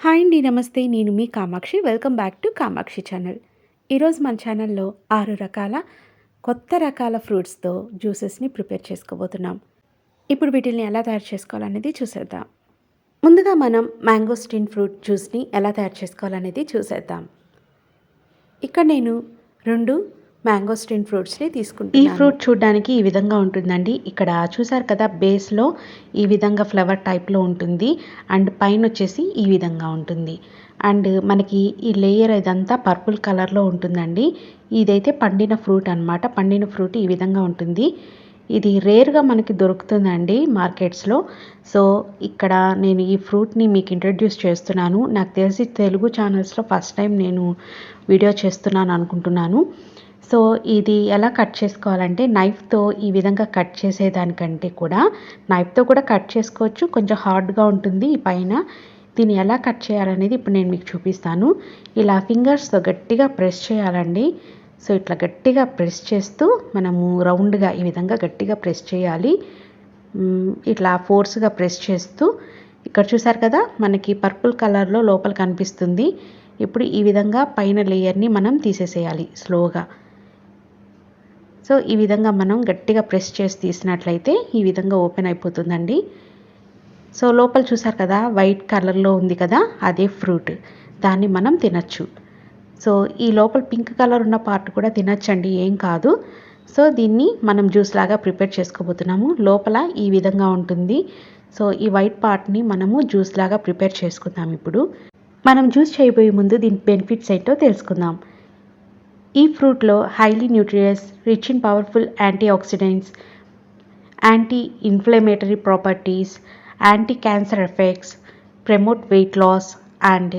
Hi అండి నమస్తే. నేను మీ Kamakshi. Welcome back to Kamakshi channel. ఈరోజు మన ఛానల్లో ఆరు రకాల కొత్త రకాల ఫ్రూట్స్తో జ్యూసెస్ని ప్రిపేర్ చేసుకోబోతున్నాం. ఇప్పుడు వీటిని ఎలా తయారు చేసుకోవాలనేది చూసేద్దాం. ముందుగా మనం మ్యాంగోస్టిన్ ఫ్రూట్ జ్యూస్ని ఎలా తయారు చేసుకోవాలనేది చూసేద్దాం. ఇక్కడ నేను రెండు మ్యాంగోస్టిన్ ఫ్రూట్స్ని ఈ తీసుకుంటాను ఫ్రూట్ చూడడానికి ఈ విధంగా ఉంటుందండి. ఇక్కడ చూసారు కదా బేస్లో ఈ విధంగా ఫ్లవర్ టైప్లో ఉంటుంది. అండ్ పైన వచ్చేసి ఈ విధంగా ఉంటుంది. అండ్ మనకి ఈ లేయర్ ఇదంతా పర్పుల్ కలర్లో ఉంటుందండి. ఇదైతే పండిన ఫ్రూట్ అన్నమాట. పండిన ఫ్రూట్ ఈ విధంగా ఉంటుంది. ఇది రేర్గా మనకి దొరుకుతుందండి మార్కెట్స్లో. సో ఇక్కడ నేను ఈ ఫ్రూట్ని మీకు ఇంట్రడ్యూస్ చేస్తున్నాను. నాకు తెలిసి తెలుగు ఛానల్స్లో ఫస్ట్ టైం నేను వీడియో చేస్తున్నాను అనుకుంటున్నాను. సో ఇది ఎలా కట్ చేసుకోవాలంటే నైఫ్తో ఈ విధంగా కట్ చేసేదానికంటే కూడా నైఫ్తో కూడా కట్ చేసుకోవచ్చు. కొంచెం హార్డ్గా ఉంటుంది ఈ పైన. దీన్ని ఎలా కట్ చేయాలనేది ఇప్పుడు నేను మీకు చూపిస్తాను. ఇలా ఫింగర్స్తో గట్టిగా ప్రెస్ చేయాలండి. సో ఇట్లా గట్టిగా ప్రెస్ చేస్తూ మనము రౌండ్గా ఈ విధంగా గట్టిగా ప్రెస్ చేయాలి. ఇట్లా ఫోర్స్గా ప్రెస్ చేస్తూ ఇక్కడ చూసారు కదా మనకి పర్పుల్ కలర్లో లోపల కనిపిస్తుంది. ఇప్పుడు ఈ విధంగా పైన లేయర్ని మనం తీసేసేయాలి స్లోగా. సో ఈ విధంగా మనం గట్టిగా ప్రెస్ చేసి తీసినట్లయితే ఈ విధంగా ఓపెన్ అయిపోతుందండి. సో లోపల చూసారు కదా వైట్ కలర్లో ఉంది కదా అదే ఫ్రూట్. దాన్ని మనం తినచ్చు. సో ఈ లోపల పింక్ కలర్ ఉన్న పార్ట్ కూడా తినచ్చండి ఏం కాదు. సో దీన్ని మనం జ్యూస్ లాగా ప్రిపేర్ చేసుకోబోతున్నాము. లోపల ఈ విధంగా ఉంటుంది. సో ఈ వైట్ పార్ట్ని మనము జ్యూస్ లాగా ప్రిపేర్ చేసుకుందాం ఇప్పుడు. మనం జ్యూస్ చేయబోయే ముందు దీని బెనిఫిట్స్ ఏంటో తెలుసుకుందాం. ఈ ఫ్రూట్లో highly nutritious rich in powerful antioxidants anti inflammatory properties anti cancer effects promote weight loss and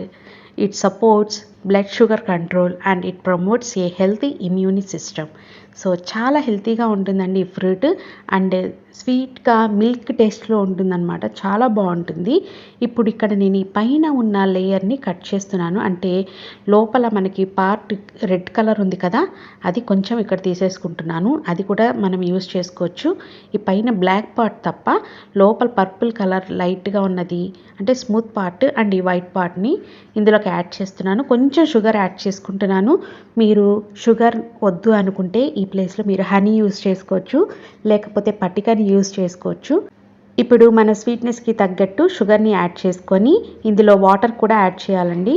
it supports blood sugar control and it promotes a healthy immune system. So చాలా హెల్తీగా ఉంటుందండి ఈ ఫ్రూట్ అండ్ స్వీట్గా milk టేస్ట్లో ఉంటుందన్నమాట. చాలా బాగుంటుంది. ఇప్పుడు ఇక్కడ నేను ఈ పైన ఉన్న లేయర్ని కట్ చేస్తున్నాను. అంటే లోపల మనకి పార్ట్ రెడ్ కలర్ ఉంది కదా అది కొంచెం ఇక్కడ తీసేసుకుంటున్నాను. అది కూడా మనం యూస్ చేసుకోవచ్చు. ఈ పైన బ్లాక్ పార్ట్ తప్ప లోపల పర్పుల్ కలర్ లైట్గా ఉన్నది అంటే స్మూత్ పార్ట్ అండ్ ఈ వైట్ పార్ట్ని ఇందులోకి యాడ్ చేస్తున్నాను. కొంచెం షుగర్ యాడ్ చేసుకుంటున్నాను. మీరు షుగర్ వద్దు అనుకుంటే ఈ ప్లేస్లో మీరు హనీ యూస్ చేసుకోవచ్చు. లేకపోతే పటికని యూస్ చేసుకోవచ్చు. ఇప్పుడు మన స్వీట్నెస్కి తగ్గట్టు షుగర్ని యాడ్ చేసుకొని ఇందులో వాటర్ కూడా యాడ్ చేయాలండి.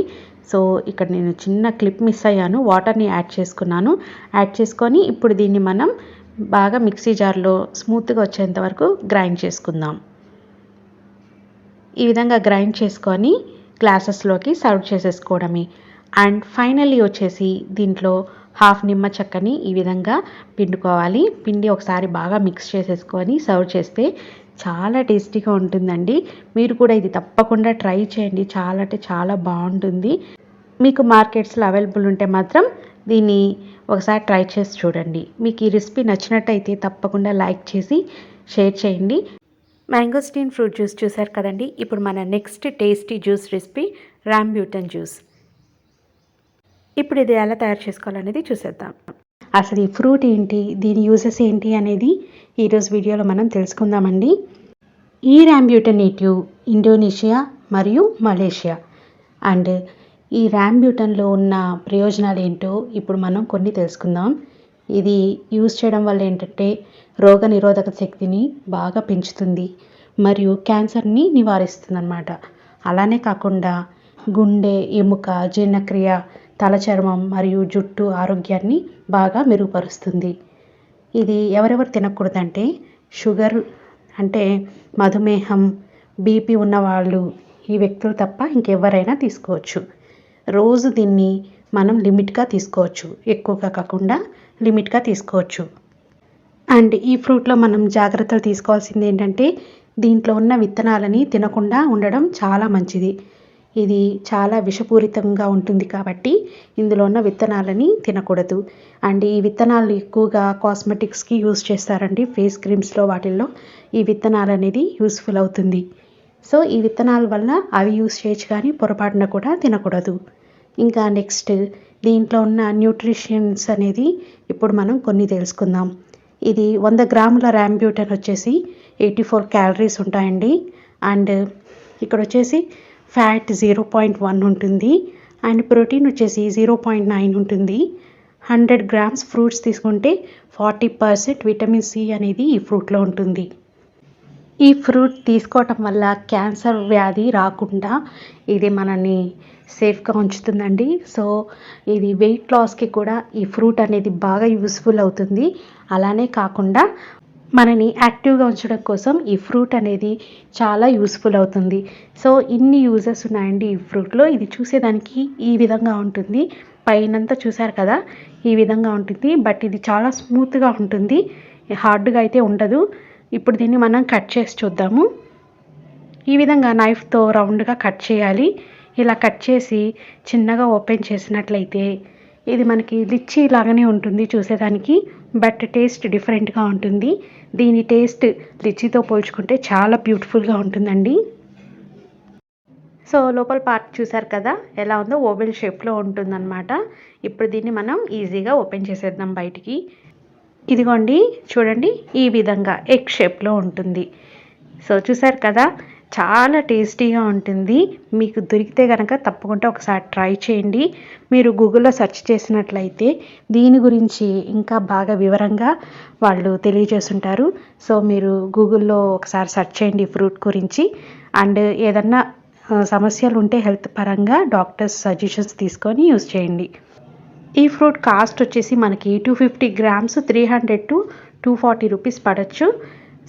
సో ఇక్కడ నేను చిన్న క్లిప్ మిస్ అయ్యాను. వాటర్ని యాడ్ చేసుకున్నాను. యాడ్ చేసుకొని ఇప్పుడు దీన్ని మనం బాగా మిక్సీ జార్లో స్మూత్గా వచ్చేంత వరకు గ్రైండ్ చేసుకుందాం. ఈ విధంగా గ్రైండ్ చేసుకొని గ్లాసెస్లోకి సర్వ్ చేసేసుకోవడమే. అండ్ ఫైనల్లీ వచ్చేసి దీంట్లో హాఫ్ నిమ్మ చెక్కని ఈ విధంగా పిండుకోవాలి. పిండి ఒకసారి బాగా మిక్స్ చేసేసుకొని సర్వ్ చేస్తే చాలా టేస్టీగా ఉంటుందండి. మీరు కూడా ఇది తప్పకుండా ట్రై చేయండి. చాలా అంటే చాలా బాగుంటుంది. మీకు మార్కెట్స్లో అవైలబుల్ ఉంటే మాత్రం దీన్ని ఒకసారి ట్రై చేసి చూడండి. మీకు ఈ రెసిపీ నచ్చినట్టయితే తప్పకుండా లైక్ చేసి షేర్ చేయండి. మ్యాంగోస్టీన్ ఫ్రూట్ జ్యూస్ చూసారు కదండి? ఇప్పుడు మన next tasty juice recipe rambutan juice. ఇప్పుడు ఇది ఎలా తయారు చేసుకోవాలనేది చూసేద్దాం. అసలు ఈ ఫ్రూట్ ఏంటి? దీని యూజెస్ ఏంటి అనేది ఈరోజు వీడియోలో మనం తెలుసుకుందామండి. ఈ ర్యాంబ్యూటనేటివ్ ఇండోనేషియా మరియు మలేషియా. అండ్ ఈ ర్యాంబ్యూటన్లో ఉన్న ప్రయోజనాలు ఏంటో ఇప్పుడు మనం కొన్ని తెలుసుకుందాం. ఇది యూజ్ చేయడం వల్ల ఏంటంటే రోగ నిరోధక శక్తిని బాగా పెంచుతుంది మరియు క్యాన్సర్ని నివారిస్తుంది అన్నమాట అలానే కాకుండా గుండె ఎముక జీర్ణక్రియ తల చర్మం మరియు జుట్టు ఆరోగ్యాన్ని బాగా మెరుగుపరుస్తుంది. ఇది ఎవరెవరు తినకూడదంటే షుగర్ అంటే మధుమేహం బీపీ ఉన్నవాళ్ళు ఈ వ్యక్తులు తప్ప ఇంకెవరైనా తీసుకోవచ్చు. రోజు దీన్ని మనం లిమిట్గా తీసుకోవచ్చు. ఎక్కువగా కాకుండా లిమిట్గా తీసుకోవచ్చు. అండ్ ఈ ఫ్రూట్లో మనం జాగ్రత్తలు తీసుకోవాల్సింది ఏంటంటే దీంట్లో ఉన్న విత్తనాలని తినకుండా ఉండడం చాలా మంచిది. ఇది చాలా విషపూరితంగా ఉంటుంది కాబట్టి ఇందులో ఉన్న విత్తనాలని తినకూడదు. అండ్ ఈ విత్తనాలు ఎక్కువగా కాస్మెటిక్స్కి యూస్ చేస్తారండి. ఫేస్ క్రీమ్స్లో వాటిల్లో ఈ విత్తనాలు అనేది యూస్ఫుల్ అవుతుంది. సో ఈ విత్తనాల వల్ల అవి యూస్ చేయొచ్చు కానీ పొరపాటున కూడా తినకూడదు. ఇంకా నెక్స్ట్ దీంట్లో ఉన్న న్యూట్రిషన్స్ అనేది ఇప్పుడు మనం కొన్ని తెలుసుకుందాం. ఇది వంద గ్రాముల ర్యాంబ్యూటన్ వచ్చేసి ఎయిటీ ఫోర్ క్యాలరీస్ ఉంటాయండి. అండ్ ఇక్కడ వచ్చేసి ఫ్యాట్ జీరో పాయింట్ వన్ ఉంటుంది అండ్ ప్రోటీన్ వచ్చేసి జీరో పాయింట్ నైన్ ఉంటుంది. హండ్రెడ్ గ్రామ్స్ ఫ్రూట్స్ తీసుకుంటే ఫార్టీ పర్సెంట్ విటమిన్ సి అనేది ఈ ఫ్రూట్లో ఉంటుంది. ఈ ఫ్రూట్ తీసుకోవటం వల్ల క్యాన్సర్ వ్యాధి రాకుండా ఇది మనల్ని సేఫ్గా ఉంచుతుందండి. సో ఇది వెయిట్ లాస్కి కూడా ఈ ఫ్రూట్ అనేది బాగా యూస్ఫుల్ అవుతుంది. అలానే కాకుండా మనని యాక్టివ్గా ఉంచడం కోసం ఈ ఫ్రూట్ అనేది చాలా యూస్ఫుల్ అవుతుంది. సో ఇన్ని యూజెస్ ఉన్నాయండి ఈ ఫ్రూట్లో. ఇది చూసేదానికి ఈ విధంగా ఉంటుంది. పైనంతా చూసారు కదా ఈ విధంగా ఉంటుంది. బట్ ఇది చాలా స్మూత్గా ఉంటుంది. హార్డ్గా అయితే ఉండదు. ఇప్పుడు దీన్ని మనం కట్ చేసి చూద్దాము. ఈ విధంగా నైఫ్తో రౌండ్గా కట్ చేయాలి. ఇలా కట్ చేసి చిన్నగా ఓపెన్ చేసినట్లయితే ఇది మనకి లిచ్చీ లాగానే ఉంటుంది చూసేదానికి బట్ టేస్ట్ డిఫరెంట్గా ఉంటుంది. దీని టేస్ట్ లిచ్చీతో పోల్చుకుంటే చాలా బ్యూటిఫుల్గా ఉంటుందండి. సో లోపల పార్ట్ చూసారు కదా ఎలా ఉందో ఓవెల్ షేప్లో ఉంటుందన్నమాట. ఇప్పుడు దీన్ని మనం ఈజీగా ఓపెన్ చేసేద్దాం బయటికి. ఇదిగోండి చూడండి ఈ విధంగా ఎగ్ షేప్లో ఉంటుంది. సో చూసారు కదా చాలా టేస్టీగా ఉంటుంది. మీకు దొరికితే కనుక తప్పకుండా ఒకసారి ట్రై చేయండి. మీరు గూగుల్లో సెర్చ్ చేసినట్లయితే దీని గురించి ఇంకా బాగా వివరంగా వాళ్ళు తెలియజేస్తుంటారు సో మీరు గూగుల్లో ఒకసారి సెర్చ్ చేయండి ఫ్రూట్ గురించి. అండ్ ఏదన్నా సమస్యలు ఉంటే హెల్త్ పరంగా డాక్టర్స్ సజెషన్స్ తీసుకొని యూజ్ చేయండి. ఈ ఫ్రూట్ కాస్ట్ వచ్చేసి మనకి two fifty grams three hundred to two forty rupees పడచ్చు.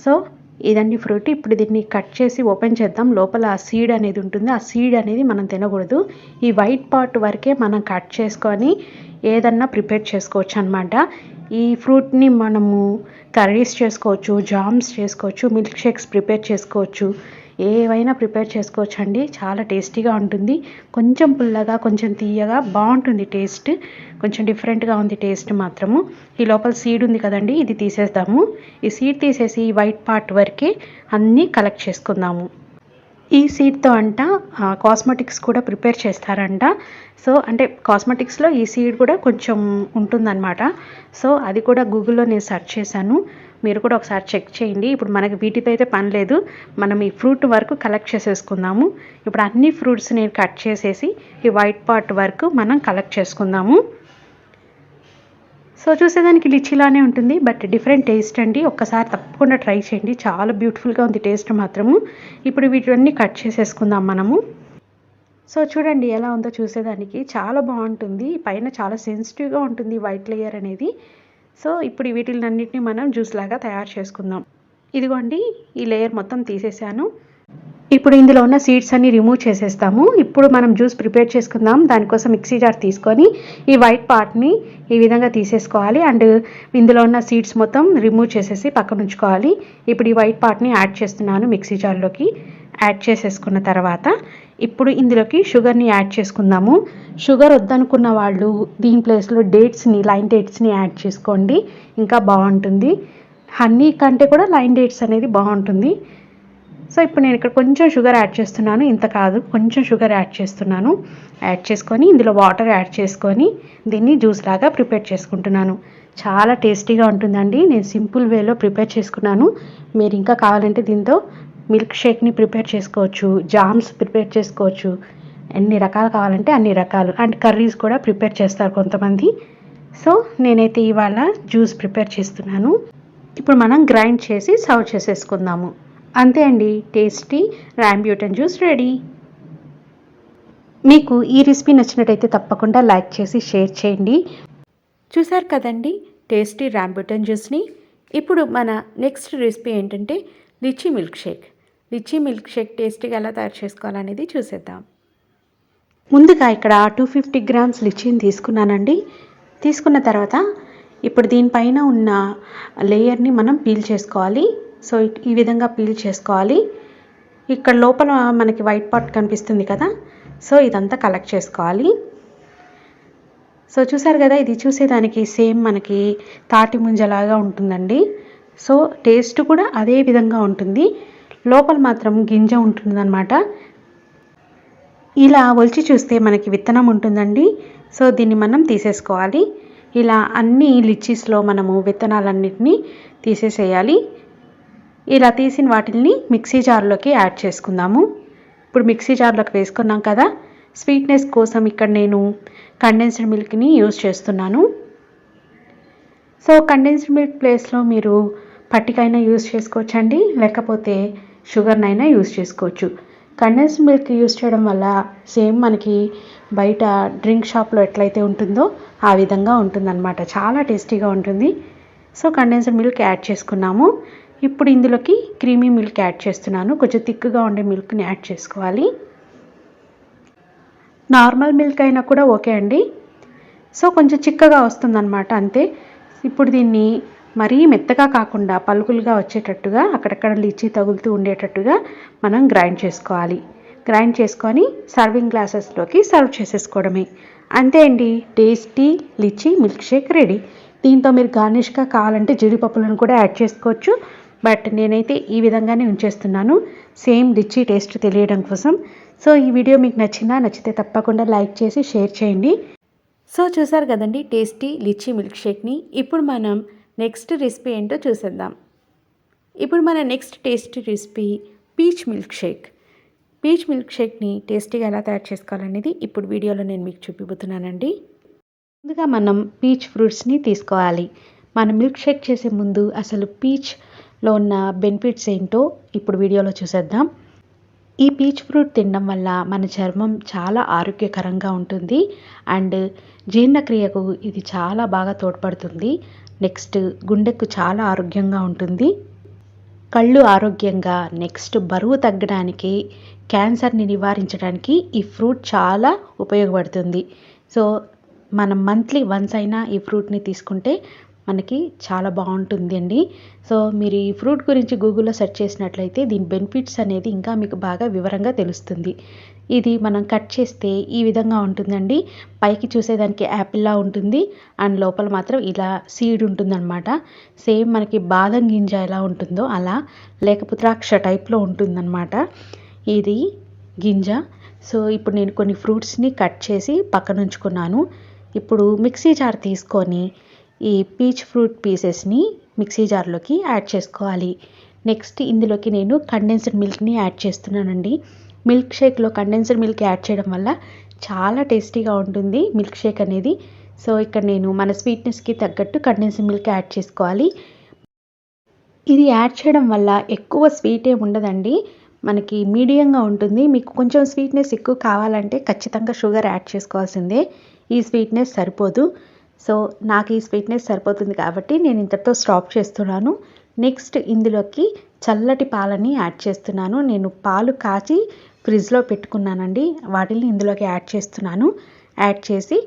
So ఇదండి ఫ్రూట్. ఇప్పుడు దీన్ని కట్ చేసి ఓపెన్ చేద్దాం. లోపల ఆ సీడ్ అనేది ఉంటుంది. ఆ సీడ్ అనేది మనం తినకూడదు. ఈ వైట్ పార్ట్ వరకే మనం కట్ చేసుకొని ఏదన్నా ప్రిపేర్ చేసుకోవచ్చు అనమాట ఈ ఫ్రూట్ని మనము కర్రీస్ చేసుకోవచ్చు జామ్స్ చేసుకోవచ్చు మిల్క్ షేక్స్ ప్రిపేర్ చేసుకోవచ్చు. ఏవైనా ప్రిపేర్ చేసుకోవచ్చు అండి చాలా టేస్టీగా ఉంటుంది. కొంచెం పుల్లగా కొంచెం తీయగా బాగుంటుంది టేస్ట్. కొంచెం డిఫరెంట్గా ఉంది టేస్ట్ మాత్రము. ఈ లోపల సీడ్ ఉంది కదండి ఇది తీసేద్దాము. ఈ సీడ్ తీసేసి ఈ వైట్ పార్ట్ వరకే అన్నీ కలెక్ట్ చేసుకుందాము. ఈ సీడ్తో అంట కాస్మెటిక్స్ కూడా ప్రిపేర్ చేస్తారంట. సో అంటే కాస్మెటిక్స్లో ఈ సీడ్ కూడా కొంచెం ఉంటుందన్నమాట. సో అది కూడా గూగుల్లో నేను సెర్చ్ చేశాను. మీరు కూడా ఒకసారి చెక్ చేయండి. ఇప్పుడు మనకి వీటితో అయితే పని లేదు. మనం ఈ ఫ్రూట్ వరకు కలెక్ట్ చేసేసుకుందాము. ఇప్పుడు అన్ని ఫ్రూట్స్ నేను కట్ చేసేసి ఈ వైట్ పార్ట్ వరకు మనం కలెక్ట్ చేసుకుందాము. సో చూసేదానికి లిచ్చిలానే ఉంటుంది. బట్ డిఫరెంట్ టేస్ట్ అండి. ఒక్కసారి తప్పకుండా ట్రై చేయండి. చాలా బ్యూటిఫుల్గా ఉంది టేస్ట్ మాత్రము. ఇప్పుడు వీటివన్నీ కట్ చేసేసుకుందాం మనము. సో చూడండి ఎలా ఉందో చూసేదానికి. చాలా బాగుంటుంది. పైన చాలా సెన్సిటివ్గా ఉంటుంది వైట్ లేయర్ అనేది. సో ఇప్పుడు వీటిలన్నింటినీ మనం జ్యూస్ లాగా తయారు చేసుకుందాం. ఇదిగోండి ఈ లేయర్ మొత్తం తీసేసాను. ఇప్పుడు ఇందులో ఉన్న సీడ్స్ అన్ని రిమూవ్ చేసేస్తాము. ఇప్పుడు మనం జ్యూస్ ప్రిపేర్ చేసుకుందాం. దానికోసం మిక్సీ జార్ తీసుకొని ఈ వైట్ పార్ట్ని ఈ విధంగా తీసేసుకోవాలి. అండ్ ఇందులో ఉన్న సీడ్స్ మొత్తం రిమూవ్ చేసేసి పక్కన ఉంచుకోవాలి. ఇప్పుడు ఈ వైట్ పార్ట్ని యాడ్ చేస్తున్నాను మిక్సీ జార్లోకి. యాడ్ చేసేసుకున్న తర్వాత ఇప్పుడు ఇందులోకి షుగర్ని యాడ్ చేసుకుందాము. షుగర్ వద్దనుకున్న వాళ్ళు దీని ప్లేస్లో డేట్స్ని లైన్ డేట్స్ని యాడ్ చేసుకోండి. ఇంకా బాగుంటుంది. హనీ కంటే కూడా లైన్ డేట్స్ అనేది బాగుంటుంది. సో ఇప్పుడు నేను ఇక్కడ కొంచెం షుగర్ యాడ్ చేస్తున్నాను. ఇంత కాదు. కొంచెం షుగర్ యాడ్ చేస్తున్నాను. యాడ్ చేసుకొని ఇందులో వాటర్ యాడ్ చేసుకొని దీన్ని జ్యూస్ లాగా ప్రిపేర్ చేసుకుంటున్నాను. చాలా టేస్టీగా ఉంటుందండి. నేను సింపుల్ వేలో ప్రిపేర్ చేసుకున్నాను. మీరు ఇంకా కావాలంటే దీంతో మిల్క్ షేక్ని ప్రిపేర్ చేసుకోవచ్చు జామ్స్ ప్రిపేర్ చేసుకోవచ్చు. ఎన్ని రకాలు కావాలంటే అన్ని రకాలు. అండ్ కర్రీస్ కూడా ప్రిపేర్ చేస్తారు కొంతమంది. సో నేనైతే ఇవాళ జ్యూస్ ప్రిపేర్ చేస్తున్నాను. ఇప్పుడు మనం గ్రైండ్ చేసి సర్వ్ చేసేసుకుందాము. అంతే అండి టేస్టీ ర్యాంబ్యూటన్ జ్యూస్ రెడీ. మీకు ఈ రెసిపీ నచ్చినట్టయితే తప్పకుండా లైక్ చేసి షేర్ చేయండి. చూసారు కదండి టేస్టీ ర్యాంబ్యూటన్ జ్యూస్ని. ఇప్పుడు మన నెక్స్ట్ రెసిపీ ఏంటంటే lychee milk shake. Lychee milk shake టేస్టీగా ఎలా తయారు చేసుకోవాలనేది చూసేద్దాం. ముందుగా ఇక్కడ టూ ఫిఫ్టీ గ్రామ్స్ లిచీని తీసుకున్నానండి. తీసుకున్న తర్వాత ఇప్పుడు దీనిపైన ఉన్న లేయర్ని మనం పీల్ చేసుకోవాలి. సో ఈ విధంగా పీల్ చేసుకోవాలి. ఇక్కడ లోపల మనకి వైట్ పార్ట్ కనిపిస్తుంది కదా. సో ఇదంతా కలెక్ట్ చేసుకోవాలి. సో చూసారు కదా ఇది చూసేదానికి సేమ్ మనకి తాటి ముంజలాగా ఉంటుందండి. సో టేస్ట్ కూడా అదే విధంగా ఉంటుంది. లోపల మాత్రం గింజ ఉంటుందన్నమాట. ఇలా ఒలిచి చూస్తే మనకి విత్తనం ఉంటుందండి. సో దీన్ని మనం తీసేసుకోవాలి. ఇలా అన్ని లిచ్చీస్లో మనము విత్తనాలన్నిటినీ తీసేసేయాలి. ఇలా తీసిన వాటిని మిక్సీ జార్లోకి యాడ్ చేసుకుందాము. ఇప్పుడు మిక్సీ జార్లోకి వేసుకున్నాం కదా. స్వీట్నెస్ కోసం ఇక్కడ నేను కండెన్స్డ్ మిల్క్ని యూజ్ చేస్తున్నాను. సో కండెన్స్డ్ మిల్క్ ప్లేస్లో మీరు పట్టికైనా యూజ్ చేసుకోవచ్చండి. లేకపోతే షుగర్నైనా యూస్ చేసుకోవచ్చు. కండెన్స్ మిల్క్ యూస్ చేయడం వల్ల సేమ్ మనకి బయట డ్రింక్ షాప్లో ఎట్లయితే ఉంటుందో ఆ విధంగా ఉంటుందన్నమాట. చాలా టేస్టీగా ఉంటుంది. సో కండెన్స్డ్ మిల్క్ యాడ్ చేసుకున్నాము. ఇప్పుడు ఇందులోకి క్రీమీ మిల్క్ యాడ్ చేస్తున్నాను. కొంచెం థిక్గా ఉండే మిల్క్ని యాడ్ చేసుకోవాలి. నార్మల్ మిల్క్ అయినా కూడా ఓకే అండి. సో కొంచెం చిక్కగా వస్తుందన్నమాట అంతే. ఇప్పుడు దీన్ని మరీ మెత్తగా కాకుండా పలుకులుగా వచ్చేటట్టుగా అక్కడక్కడ లిచి తగులుతూ ఉండేటట్టుగా మనం గ్రైండ్ చేసుకోవాలి. గ్రైండ్ చేసుకొని సర్వింగ్ గ్లాసెస్లోకి సర్వ్ చేసేసుకోవడమే. అంతే అండి. Tasty lychee milkshake ready. దీంతో మీరు గార్నిష్గా కావాలంటే జీడిపప్పులను కూడా యాడ్ చేసుకోవచ్చు. బట్ నేనైతే ఈ విధంగానే ఉంచేస్తున్నాను. సేమ్ లిచ్చి టేస్ట్ తెలియడం కోసం. సో ఈ వీడియో మీకు నచ్చినా నచ్చితే తప్పకుండా లైక్ చేసి షేర్ చేయండి. సో చూసారు కదండి టేస్టీ లిచీ మిల్క్ షేక్ని. ఇప్పుడు మనం నెక్స్ట్ రెసిపీ ఏంటో చూసేద్దాం. ఇప్పుడు మన next tasty recipe peach milkshake. Peach milk షేక్ని టేస్టీగా ఎలా తయారు చేసుకోవాలనేది ఇప్పుడు వీడియోలో నేను మీకు చూపిపోతున్నానండి ముందుగా మనం పీచ్ ఫ్రూట్స్ని తీసుకోవాలి. మనం మిల్క్ షేక్ చేసే ముందు అసలు పీచ్లో ఉన్న బెనిఫిట్స్ ఏంటో ఇప్పుడు వీడియోలో చూసేద్దాం. ఈ పీచ్ ఫ్రూట్ తినడం వల్ల మన చర్మం చాలా ఆరోగ్యకరంగా ఉంటుంది. అండ్ జీర్ణక్రియకు ఇది చాలా బాగా తోడ్పడుతుంది. నెక్స్ట్ గుండెకు చాలా ఆరోగ్యంగా ఉంటుంది. కళ్ళు ఆరోగ్యంగా నెక్స్ట్ బరువు తగ్గడానికి క్యాన్సర్ని నివారించడానికి ఈ ఫ్రూట్ చాలా ఉపయోగపడుతుంది. సో మనం మంత్లీ వన్స్ అయినా ఈ ఫ్రూట్ని తీసుకుంటే మనకి చాలా బాగుంటుంది అండి. సో మీరు ఈ ఫ్రూట్ గురించి గూగుల్లో సెర్చ్ చేసినట్లయితే దీని బెనిఫిట్స్ అనేది ఇంకా మీకు బాగా వివరంగా తెలుస్తుంది. ఇది మనం కట్ చేస్తే ఈ విధంగా ఉంటుందండి. పైకి చూసేదానికి యాపిల్లా ఉంటుంది. అండ్ లోపల మాత్రం ఇలా సీడ్ ఉంటుందన్నమాట. సేమ్ మనకి బాదం గింజ ఎలా ఉంటుందో అలా లేకపోతే ద్రాక్ష టైప్లో ఉంటుందన్నమాట ఇది గింజ. సో ఇప్పుడు నేను కొన్ని ఫ్రూట్స్ని కట్ చేసి పక్కన ఉంచుకున్నాను. ఇప్పుడు మిక్సీ జార్ తీసుకొని ఈ పీచ్ ఫ్రూట్ పీసెస్ని మిక్సీ జార్లోకి యాడ్ చేసుకోవాలి. నెక్స్ట్ ఇందులోకి నేను కండెన్స్డ్ మిల్క్ని యాడ్ చేస్తున్నానండి. మిల్క్ షేక్లో కండెన్స్డ్ మిల్క్ యాడ్ చేయడం వల్ల చాలా టేస్టీగా ఉంటుంది మిల్క్ షేక్ అనేది. సో ఇక్కడ నేను మన స్వీట్నెస్కి తగ్గట్టు కండెన్స్డ్ మిల్క్ యాడ్ చేసుకోవాలి. ఇది యాడ్ చేయడం వల్ల ఎక్కువ స్వీట్ ఏమి ఉండదండి. మనకి మీడియంగా ఉంటుంది. మీకు కొంచెం స్వీట్నెస్ ఎక్కువ కావాలంటే ఖచ్చితంగా షుగర్ యాడ్ చేసుకోవాల్సిందే. ఈ స్వీట్నెస్ సరిపోదు. సో నాకు ఈ స్వీట్నెస్ సరిపోతుంది కాబట్టి నేను ఇంతటితో స్టాప్ చేస్తున్నాను. నెక్స్ట్ ఇందులోకి చల్లటి పాలని యాడ్ చేస్తున్నాను. నేను పాలు కాచి ఫ్రిడ్జ్లో పెట్టుకున్నానండి. వాటిని ఇందులోకి యాడ్ చేస్తున్నాను. యాడ్ చేసి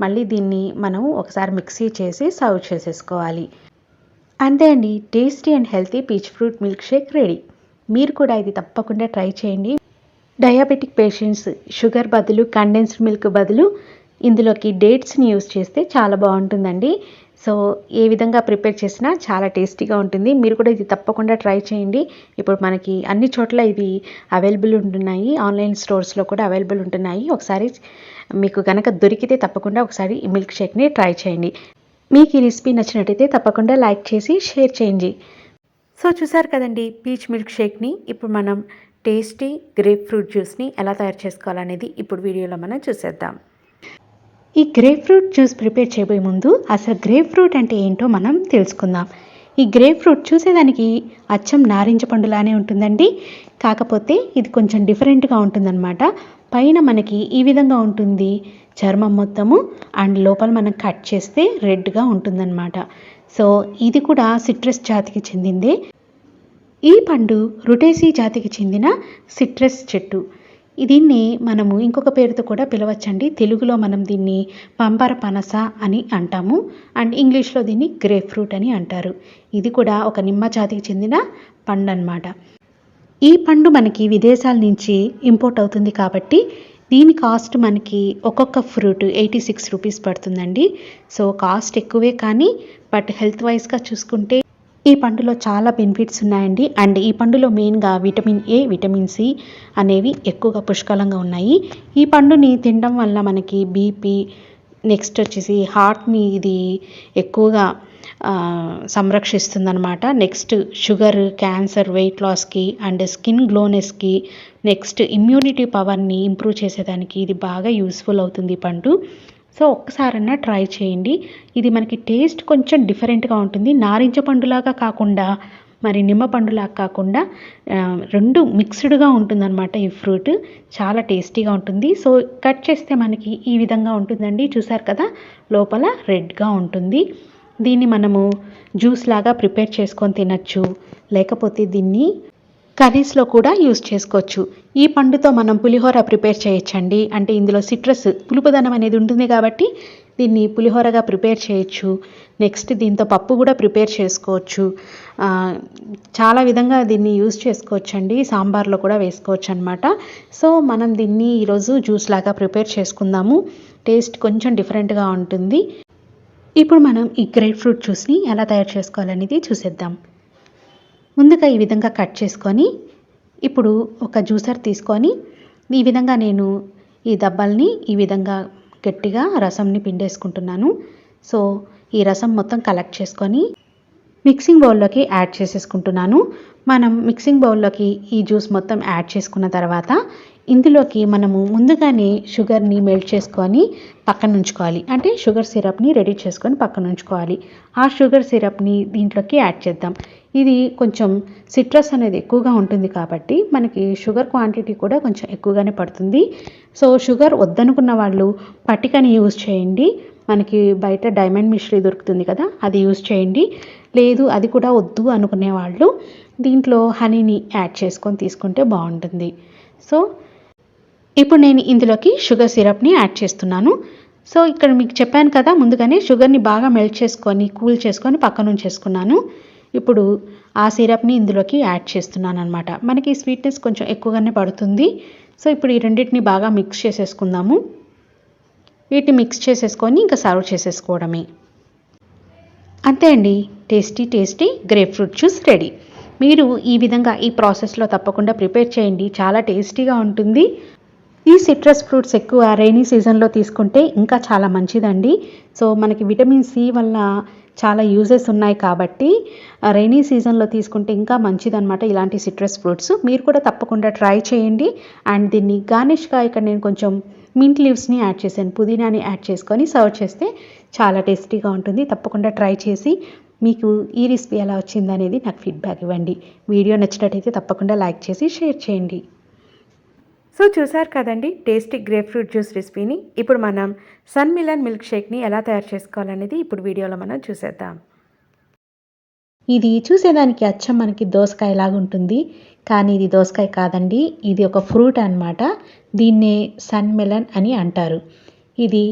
మళ్ళీ దీన్ని మనం ఒకసారి మిక్సీ చేసి సర్వ్ చేసేసుకోవాలి. అంతే అండి. Tasty and healthy peach fruit milkshake ready. మీరు కూడా ఇది తప్పకుండా ట్రై చేయండి. డయాబెటిక్ పేషెంట్స్ షుగర్ బదులు కండెన్స్డ్ మిల్క్ బదులు ఇందులోకి డేట్స్ని యూస్ చేస్తే చాలా బాగుంటుందండి. సో ఏ విధంగా ప్రిపేర్ చేసినా చాలా టేస్టీగా ఉంటుంది. మీరు కూడా ఇది తప్పకుండా ట్రై చేయండి. ఇప్పుడు మనకి అన్ని చోట్ల ఇది అవైలబుల్ ఉంటున్నాయి. ఆన్లైన్ స్టోర్స్లో కూడా అవైలబుల్ ఉంటున్నాయి. ఒకసారి మీకు కనుక దొరికితే తప్పకుండా ఒకసారి ఈ మిల్క్ షేక్ని ట్రై చేయండి. మీకు ఈ రెసిపీ నచ్చినట్టయితే తప్పకుండా లైక్ చేసి షేర్ చేయండి. సో చూసారు కదండి పీచ్ మిల్క్ షేక్ని. ఇప్పుడు మనం టేస్టీ గ్రేప్ ఫ్రూట్ జ్యూస్ని ఎలా తయారు చేసుకోవాలనేది ఇప్పుడు వీడియోలో మనం చూసేద్దాం. ఈ గ్రేప్ ఫ్రూట్ జ్యూస్ ప్రిపేర్ చేయబోయే ముందు అసలు గ్రేప్ ఫ్రూట్ అంటే ఏంటో మనం తెలుసుకుందాం. ఈ గ్రేప్ ఫ్రూట్ చూసేదానికి అచ్చం నారింజ పండులానే ఉంటుందండి. కాకపోతే ఇది కొంచెం డిఫరెంట్గా ఉంటుందన్నమాట. పైన మనకి ఈ విధంగా ఉంటుంది. చర్మం మొత్తము అండ్ లోపల మనం కట్ చేస్తే రెడ్గా ఉంటుందన్నమాట. సో ఇది కూడా సిట్రస్ జాతికి చెందిందే. ఈ పండు రుటేసీ జాతికి చెందిన సిట్రస్ చెట్టు. దీన్ని మనము ఇంకొక పేరుతో కూడా పిలవచ్చండి. తెలుగులో మనం దీన్ని పంపర పనస అని అంటాము. అండ్ ఇంగ్లీష్లో దీన్ని గ్రేప్ ఫ్రూట్ అని అంటారు. ఇది కూడా ఒక నిమ్మ జాతికి చెందిన పండు అన్నమాట ఈ పండు మనకి విదేశాల నుంచి ఇంపోర్ట్ అవుతుంది కాబట్టి దీని కాస్ట్ మనకి ఒక్కొక్క ఫ్రూట్ ఎయిటీ సిక్స్ రూపీస్ పడుతుందండి. సో కాస్ట్ ఎక్కువే కానీ బట్ హెల్త్ వైజ్గా చూసుకుంటే ఈ పండులో చాలా బెనిఫిట్స్ ఉన్నాయండి. అండ్ ఈ పండులో మెయిన్గా విటమిన్ ఏ విటమిన్ సి అనేవి ఎక్కువగా పుష్కలంగా ఉన్నాయి. ఈ పండుని తినడం వల్ల మనకి బీపీ నెక్స్ట్ వచ్చేసి హార్ట్ని ఇది ఎక్కువగా సంరక్షిస్తుందన్నమాట. నెక్స్ట్ షుగర్ క్యాన్సర్ వెయిట్ లాస్కి అండ్ స్కిన్ గ్లోనెస్కి నెక్స్ట్ ఇమ్యూనిటీ పవర్ని ఇంప్రూవ్ చేసేదానికి ఇది బాగా యూస్ఫుల్ అవుతుంది ఈ పండు. సో ఒక్కసారన్నా ట్రై చేయండి. ఇది మనకి టేస్ట్ కొంచెం డిఫరెంట్గా ఉంటుంది. నారింజ పండులాగా కాకుండా మరి నిమ్మ పండులాగా కాకుండా రెండు మిక్స్డ్గా ఉంటుందన్నమాట ఈ ఫ్రూట్. చాలా టేస్టీగా ఉంటుంది. సో కట్ చేస్తే మనకి ఈ విధంగా ఉంటుందండి. చూసారు కదా? లోపల రెడ్గా ఉంటుంది. దీన్ని మనము జ్యూస్ లాగా ప్రిపేర్ చేసుకొని తినచ్చు. లేకపోతే దీన్ని కర్రీస్లో కూడా యూస్ చేసుకోవచ్చు. ఈ పండుతో మనం పులిహోర ప్రిపేర్ చేయొచ్చండి. అంటే ఇందులో సిట్రస్ పులుపుదనం అనేది ఉంటుంది కాబట్టి దీన్ని పులిహోరగా ప్రిపేర్ చేయొచ్చు. నెక్స్ట్ దీంతో పప్పు కూడా ప్రిపేర్ చేసుకోవచ్చు. చాలా విధంగా దీన్ని యూస్ చేసుకోవచ్చు అండి సాంబార్లో కూడా వేసుకోవచ్చు అనమాట సో మనం దీన్ని ఈరోజు జ్యూస్ లాగా ప్రిపేర్ చేసుకుందాము. టేస్ట్ కొంచెం డిఫరెంట్గా ఉంటుంది. ఇప్పుడు మనం ఈ గ్రేప్ ఫ్రూట్ జ్యూస్ని ఎలా తయారు చేసుకోవాలనేది చూసేద్దాం. ముందుగా ఈ విధంగా కట్ చేసుకొని ఇప్పుడు ఒక జ్యూసర్ తీసుకొని ఈ విధంగా నేను ఈ దబ్బల్ని ఈ విధంగా గట్టిగా రసంని పిండేసుకుంటున్నాను. సో ఈ రసం మొత్తం కలెక్ట్ చేసుకొని మిక్సింగ్ బౌల్లోకి యాడ్ చేసేసుకుంటున్నాను. మనం మిక్సింగ్ బౌల్లోకి ఈ జ్యూస్ మొత్తం యాడ్ చేసుకున్న తర్వాత ఇందులోకి మనము ముందుగానే షుగర్ని మెల్ట్ చేసుకొని పక్కన ఉంచుకోవాలి. అంటే షుగర్ సిరప్ని రెడీ చేసుకొని పక్కన ఉంచుకోవాలి. ఆ షుగర్ సిరప్ని దీంట్లోకి యాడ్ చేద్దాం. ఇది కొంచెం సిట్రస్ అనేది ఎక్కువగా ఉంటుంది కాబట్టి మనకి షుగర్ క్వాంటిటీ కూడా కొంచెం ఎక్కువగానే పడుతుంది. సో షుగర్ వద్దనుకున్న వాళ్ళు పట్టికని యూజ్ చేయండి. మనకి బయట డైమండ్ మిశ్రీ దొరుకుతుంది కదా అది యూజ్ చేయండి. లేదు అది కూడా వద్దు అనుకునే వాళ్ళు దీంట్లో హనీని యాడ్ చేసుకొని తీసుకుంటే బాగుంటుంది. సో ఇప్పుడు నేను ఇందులోకి షుగర్ సిరప్ని యాడ్ చేస్తున్నాను. సో ఇక్కడ మీకు చెప్పాను కదా ముందుగానే షుగర్ని బాగా మెల్ట్ చేసుకొని కూల్ చేసుకొని పక్కన ఉంచేసుకున్నాను ఇప్పుడు ఆ సిరప్ని ఇందులోకి యాడ్ చేస్తున్నాను అనమాట మనకి స్వీట్నెస్ కొంచెం ఎక్కువగానే పడుతుంది. సో ఇప్పుడు ఈ రెండింటిని బాగా మిక్స్ చేసేసుకుందాము. వీటిని మిక్స్ చేసేసుకొని ఇంకా సర్వ్ చేసేసుకోవడమే. అంతే అండి. Tasty tasty grape fruit juice ready. మీరు ఈ విధంగా ఈ ప్రాసెస్లో తప్పకుండా ప్రిపేర్ చేయండి. చాలా టేస్టీగా ఉంటుంది. ఈ సిట్రస్ ఫ్రూట్స్ ఎక్కువ రైనీ సీజన్లో తీసుకుంటే ఇంకా చాలా మంచిదండి. సో మనకి విటమిన్ సి వల్ల చాలా యూజెస్ ఉన్నాయి కాబట్టి రైనీ సీజన్లో తీసుకుంటే ఇంకా మంచిదన్నమాట ఇలాంటి సిట్రస్ ఫ్రూట్స్ మీరు కూడా తప్పకుండా ట్రై చేయండి. అండ్ దీన్ని గార్నిష్గా ఇక్కడ నేను కొంచెం మింట్ లీవ్స్ని యాడ్ చేశాను. పుదీనాని యాడ్ చేసుకొని సర్వ్ చేస్తే చాలా టేస్టీగా ఉంటుంది. తప్పకుండా ట్రై చేసి మీకు ఈ రెసిపీ ఎలా వచ్చిందనేది నాకు ఫీడ్బ్యాక్ ఇవ్వండి. వీడియో నచ్చినట్టయితే తప్పకుండా లైక్ చేసి షేర్ చేయండి. సో చూసారు కదండి టేస్టీ గ్రేప్ ఫ్రూట్ జ్యూస్ రెసిపీని. ఇప్పుడు మనం సన్ మిలన్ మిల్క్ షేక్ని ఎలా తయారు చేసుకోవాలనేది ఇప్పుడు వీడియోలో మనం చూసేద్దాం. ఇది చూసేదానికి అచ్చం మనకి దోసకాయ లాగా ఉంటుంది. కానీ ఇది దోసకాయ కాదండి ఇది ఒక ఫ్రూట్ అన్నమాట. దీన్నే సన్ మెలన్ అని అంటారు. ఇది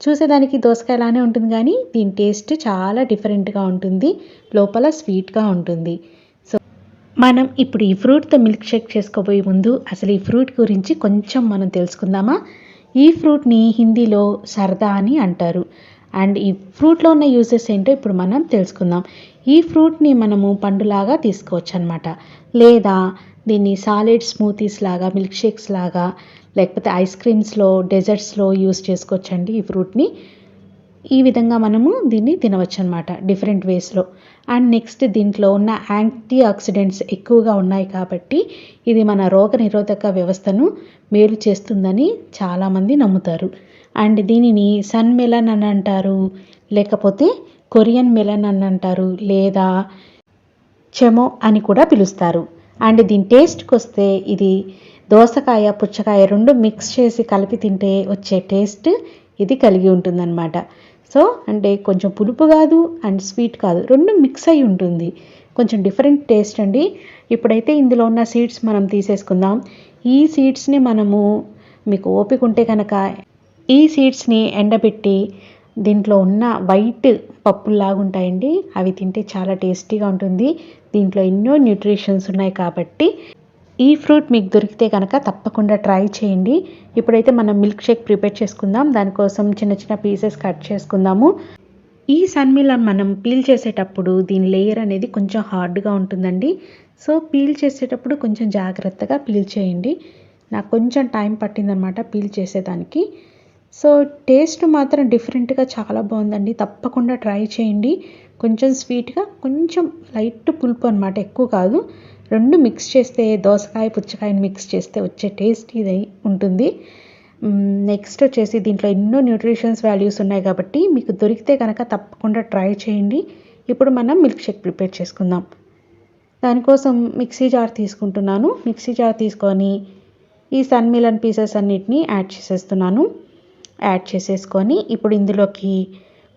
చూసేదానికి దోసకాయలానే ఉంటుంది కానీ దీని టేస్ట్ చాలా డిఫరెంట్గా ఉంటుంది లోపల స్వీట్గా ఉంటుంది. మనం ఇప్పుడు ఈ ఫ్రూట్తో మిల్క్ షేక్ చేసుకోబోయే ముందు అసలు ఈ ఫ్రూట్ గురించి కొంచెం మనం తెలుసుకుందామా? ఈ ఫ్రూట్ని హిందీలో సరదా అని అంటారు. అండ్ ఈ ఫ్రూట్లో ఉన్న యూజెస్ ఏంటో ఇప్పుడు మనం తెలుసుకుందాం. ఈ ఫ్రూట్ని మనము పండులాగా తీసుకోవచ్చు అనమాట లేదా దీన్ని సాలిడ్ స్మూతీస్ లాగా మిల్క్ షేక్స్ లాగా లేకపోతే ఐస్ క్రీమ్స్లో డెజర్ట్స్లో యూస్ చేసుకోవచ్చండి ఈ ఫ్రూట్ని ఈ విధంగా మనము దీన్ని తినవచ్చు అనమాట డిఫరెంట్ వేస్లో అండ్ నెక్స్ట్ దీంట్లో ఉన్న యాంటీ ఆక్సిడెంట్స్ ఎక్కువగా ఉన్నాయి కాబట్టి ఇది మన రోగ నిరోధక వ్యవస్థను మేలు చేస్తుందని చాలామంది నమ్ముతారు. అండ్ దీనిని సన్ మెలన్ అని అంటారు. లేకపోతే కొరియన్ మెలన్ అని అంటారు. లేదా చెమో అని కూడా పిలుస్తారు. అండ్ దీని టేస్ట్కి వస్తే ఇది దోసకాయ పుచ్చకాయ రెండు మిక్స్ చేసి కలిపి తింటే వచ్చే టేస్ట్ ఇది కలిగి ఉంటుందన్నమాట. సో అంటే కొంచెం పులుపు కాదు అండ్ స్వీట్ కాదు. రెండు మిక్స్ అయి ఉంటుంది. కొంచెం డిఫరెంట్ టేస్ట్ అండి. ఇప్పుడైతే ఇందులో ఉన్న సీడ్స్ మనం తీసేసుకుందాం. ఈ సీడ్స్ని మనము మీకు ఓపిక ఉంటే కనుక ఈ సీడ్స్ని ఎండబెట్టి దీంట్లో ఉన్న వైట్ పప్పుల్లాగా ఉంటాయండి. అవి తింటే చాలా టేస్టీగా ఉంటుంది. దీంట్లో ఎన్నో న్యూట్రిషన్స్ ఉన్నాయి కాబట్టి ఈ ఫ్రూట్ మీకు దొరికితే కనుక తప్పకుండా ట్రై చేయండి. ఇప్పుడైతే మనం మిల్క్ షేక్ ప్రిపేర్ చేసుకుందాం. దానికోసం చిన్న చిన్న పీసెస్ కట్ చేసుకుందాము. ఈ సన్మిలా మనం పీల్ చేసేటప్పుడు దీని లేయర్ అనేది కొంచెం హార్డ్గా ఉంటుందండి. సో పీల్ చేసేటప్పుడు కొంచెం జాగ్రత్తగా పీల్ చేయండి. నాకు కొంచెం టైం పట్టిందనమాట పీల్ చేసేదానికి. సో టేస్ట్ మాత్రం డిఫరెంట్గా చాలా బాగుందండి. తప్పకుండా ట్రై చేయండి. కొంచెం స్వీట్గా కొంచెం లైట్ పులుపు అనమాట ఎక్కువ కాదు. రెండు మిక్స్ చేస్తే దోసకాయ పుచ్చకాయని మిక్స్ చేస్తే వచ్చే టేస్ట్ ఇది ఉంటుంది. నెక్స్ట్ వచ్చేసి దీంట్లో ఎన్నో న్యూట్రిషన్స్ వాల్యూస్ ఉన్నాయి కాబట్టి మీకు దొరికితే కనుక తప్పకుండా ట్రై చేయండి. ఇప్పుడు మనం మిల్క్ షేక్ ప్రిపేర్ చేసుకుందాం. దానికోసం మిక్సీ జార్ తీసుకుంటున్నాను. మిక్సీ జార్ తీసుకొని ఈ సన్ మిలన్ పీసెస్ అన్నిటిని యాడ్ చేసేస్తున్నాను. యాడ్ చేసేసుకొని ఇప్పుడు ఇందులోకి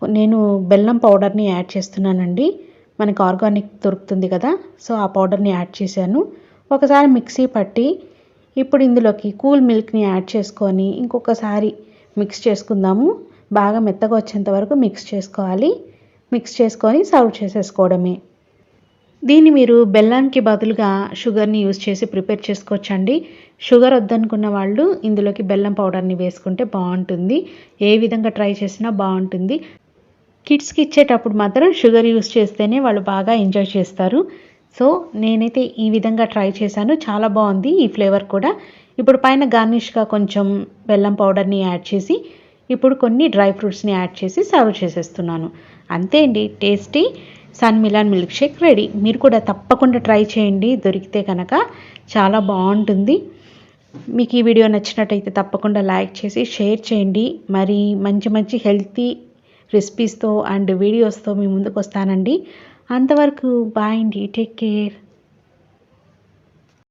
నేను బెల్లం పౌడర్ని యాడ్ చేస్తున్నానండి. మనకు ఆర్గానిక్ దొరుకుతుంది కదా. సో ఆ పౌడర్ని యాడ్ చేశాను. ఒకసారి మిక్సీ పట్టి ఇప్పుడు ఇందులోకి కూల్ మిల్క్ని యాడ్ చేసుకొని ఇంకొకసారి మిక్స్ చేసుకుందాము. బాగా మెత్తగా వచ్చేంత వరకు మిక్స్ చేసుకోవాలి. మిక్స్ చేసుకొని సర్వ్ చేసేసుకోవడమే. దీన్ని మీరు బెల్లానికి బదులుగా షుగర్ని యూజ్ చేసి ప్రిపేర్ చేసుకోవచ్చండి. షుగర్ వద్దనుకున్న వాళ్ళు ఇందులోకి బెల్లం పౌడర్ని వేసుకుంటే బాగుంటుంది. ఏ విధంగా ట్రై చేసినా బాగుంటుంది. కిడ్స్కి ఇచ్చేటప్పుడు మాత్రం షుగర్ యూజ్ చేస్తేనే వాళ్ళు బాగా ఎంజాయ్ చేస్తారు. సో నేనైతే ఈ విధంగా ట్రై చేశాను. చాలా బాగుంది ఈ ఫ్లేవర్ కూడా. ఇప్పుడు పైన గార్నిష్గా కొంచెం బెల్లం పౌడర్ని యాడ్ చేసి ఇప్పుడు కొన్ని డ్రై ఫ్రూట్స్ని యాడ్ చేసి సర్వ్ చేసేస్తున్నాను. అంతే అండి. Tasty sun melon milkshake ready. మీరు కూడా తప్పకుండా ట్రై చేయండి. దొరికితే కనుక చాలా బాగుంటుంది. మీకు ఈ వీడియో నచ్చినట్టయితే తప్పకుండా లైక్ చేసి షేర్ చేయండి. మరి మంచి మంచి హెల్తీ రెసిపీస్తో అండ్ వీడియోస్తో మీ ముందుకు వస్తానండి. అంతవరకు బాయ్ అండి. Take care